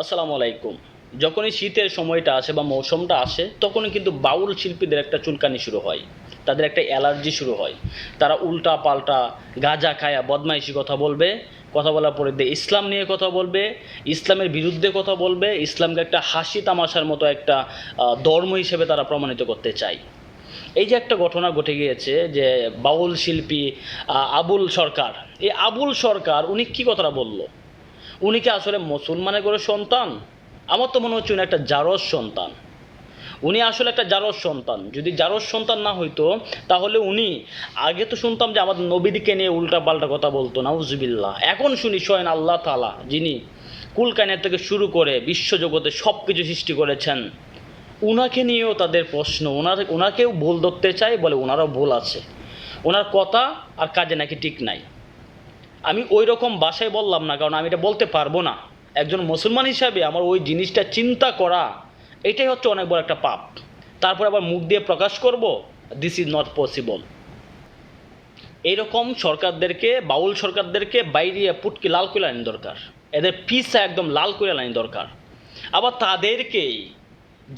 আসসালামু আলাইকুম। যখনই শীতের সময়টা আসে বা মৌসুমটা আসে, তখনই কিন্তু বাউল শিল্পীদের একটা চুলকানি শুরু হয়। তাদের একটা অ্যালার্জি শুরু হয়। তারা উল্টা পাল্টা গাঁজা খায়া বদমাইশি কথা বলবে, কথা বলার পরে দিয়ে ইসলাম নিয়ে কথা বলবে, ইসলামের বিরুদ্ধে কথা বলবে, ইসলামকে একটা হাসি তামাশার মতো একটা ধর্ম হিসেবে তারা প্রমাণিত করতে চায়। এই যে একটা ঘটনা ঘটে গিয়েছে যে বাউল শিল্পী আবুল সরকার, এই আবুল সরকার উনি কী কথাটা বলল? উনি কি আসলে মুসলমানের করে সন্তান? আমার তো মনে হচ্ছে উনি একটা জারজ সন্তান। উনি আসলে একটা জারজ সন্তান। যদি জারজ সন্তান না হইতো, তাহলে উনি, আগে তো শুনতাম যে আমাদের নবীদিকে নিয়ে উল্টা পাল্টা কথা বলতো, নাউজুবিল্লাহ। এখন শুনি স্বয়ং আল্লাহ তালা যিনি কুলকানের থেকে শুরু করে বিশ্বজগতে সব কিছু সৃষ্টি করেছেন, উনাকে নিয়েও তাদের প্রশ্ন ওনার ওনাকেও ভুল ধরতে চায় বলে ওনারও ভুল আছে। ওনার কথা আর কাজে নাকি ঠিক নাই। আমি ওই রকম ভাষায় বললাম না, কারণ আমি এটা বলতে পারব না। একজন মুসলমান হিসাবে আমার ওই জিনিসটা চিন্তা করা, এটাই হচ্ছে অনেক বড় একটা পাপ। তারপর আবার মুখ দিয়ে প্রকাশ করব দিস ইজ নট পসিবল এইরকম সরকারদেরকে, বাউল সরকারদেরকে বাইরে পুটকি লাল করে আইন দরকার। এদের পিসা একদম লাল করে আইন দরকার। আবার তাদেরকেই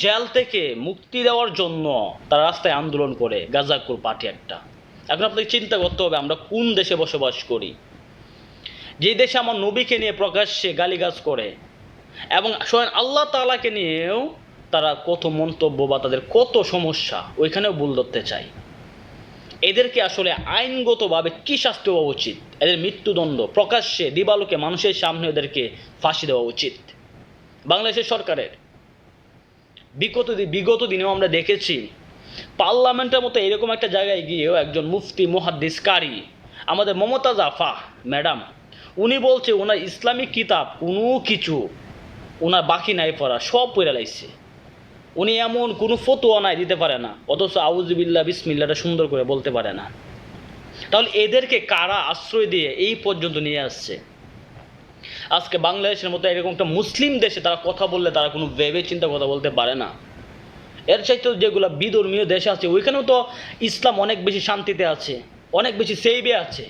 জেল থেকে মুক্তি দেওয়ার জন্য তারা রাস্তায় আন্দোলন করে গাজাকুর পার্টি একটা। এখন আপনাকে চিন্তা করতে হবে, আমরা কোন দেশে বসবাস করি? যে দেশে আমার নবীকে নিয়ে প্রকাশ্যে গালিগাজ করে এবং স্বয়ং আল্লাহ তালাকে নিয়েও তারা কত মন্তব্য বা তাদের কত সমস্যা, ওইখানেও ভুল ধরতে চায়। এদেরকে আসলে আইনগতভাবে কী শাস্তি হওয়া উচিত? এদের মৃত্যুদণ্ড প্রকাশ্যে দিবালোকে মানুষের সামনে এদেরকে ফাঁসি দেওয়া উচিত। বাংলাদেশের সরকারের বিগত বিগত দিনেও আমরা দেখেছি, পার্লামেন্টের মতো এরকম একটা জায়গায় গিয়েও একজন মুফতি, মুহাদ্দিস, কারি, আমাদের মমতা জাফা ম্যাডাম উনি বলছে, ওনার ইসলামিক কিতাব, কোনো কিছু ওনার বাকি নাই পড়া, সব পড়ে লাগছে উনি এমন কোনো ফতোয়া নাই দিতে পারে না, অথচ আউজবিল্লা বিসমিল্লাটা সুন্দর করে বলতে পারে না। তাহলে এদেরকে কারা আশ্রয় দিয়ে এই পর্যন্ত নিয়ে আসছে? আজকে বাংলাদেশের মতো এরকম একটা মুসলিম দেশে তারা কথা বললে তারা কোনো ভেবে চিন্তা কথা বলতে পারে না। এর চাইতেও যেগুলো বিধর্মীয় দেশ আছে, ওইখানেও তো ইসলাম অনেক বেশি শান্তিতে আছে, অনেক বেশি সেইবে আছে।